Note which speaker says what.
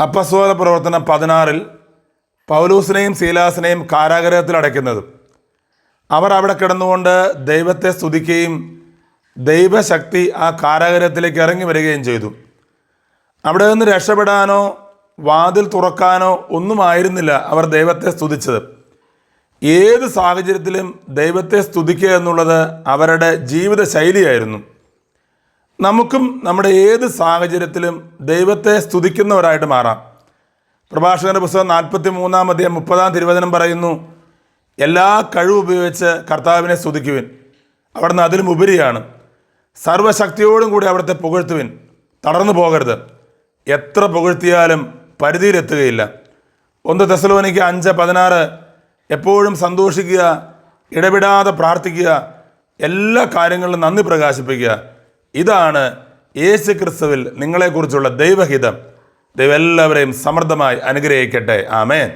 Speaker 1: അപ്പസ്വല പ്രവർത്തനം പതിനാറിൽ പൗലൂസിനെയും ശീലാസിനെയും കാരാഗ്രഹത്തിൽ അടയ്ക്കുന്നത്. അവർ അവിടെ കിടന്നുകൊണ്ട് ദൈവത്തെ സ്തുതിക്കുകയും ദൈവശക്തി ആ കാരാഗ്രഹത്തിലേക്ക് ഇറങ്ങി വരികയും ചെയ്തു. അവിടെ നിന്ന് രക്ഷപ്പെടാനോ വാതിൽ തുറക്കാനോ ഒന്നുമായിരുന്നില്ല അവർ ദൈവത്തെ സ്തുതിച്ചത്. ഏത് സാഹചര്യത്തിലും ദൈവത്തെ സ്തുതിക്കുക എന്നുള്ളത് അവരുടെ ജീവിത ശൈലിയായിരുന്നു നമുക്കും നമ്മുടെ ഏത് സാഹചര്യത്തിലും ദൈവത്തെ സ്തുതിക്കുന്നവരായിട്ട് മാറാം. പ്രഭാഷകന്റെ പുസ്തകം നാൽപ്പത്തി മൂന്നാം അധ്യായം മുപ്പതാം തിരുവചനം പറയുന്നു എല്ലാ കഴിവ് ഉപയോഗിച്ച് കർത്താവിനെ സ്തുതിക്കുവിൻ. അവിടുന്ന് അതിലും ഉപരിയാണ്. സർവശക്തിയോടും കൂടി അവിടുത്തെ പുകഴ്ത്തുവിൻ. തളർന്നു പോകരുത്. എത്ര പുകഴ്ത്തിയാലും പരിധിയിലെത്തുകയില്ല. ഒന്ന് തെസലോനിക്ക് അഞ്ച് പതിനാറ്. എപ്പോഴും സന്തോഷിക്കുക ഇടപെടാതെ പ്രാർത്ഥിക്കുക എല്ലാ കാര്യങ്ങളിലും നന്ദി പ്രകാശിപ്പിക്കുക. ഇതാണ് യേശു ക്രിസ്തുവിൽ നിങ്ങളെക്കുറിച്ചുള്ള ദൈവഹിതം. ദൈവം എല്ലാവരെയും സമൃദ്ധമായി അനുഗ്രഹിക്കട്ടെ. ആമേൻ.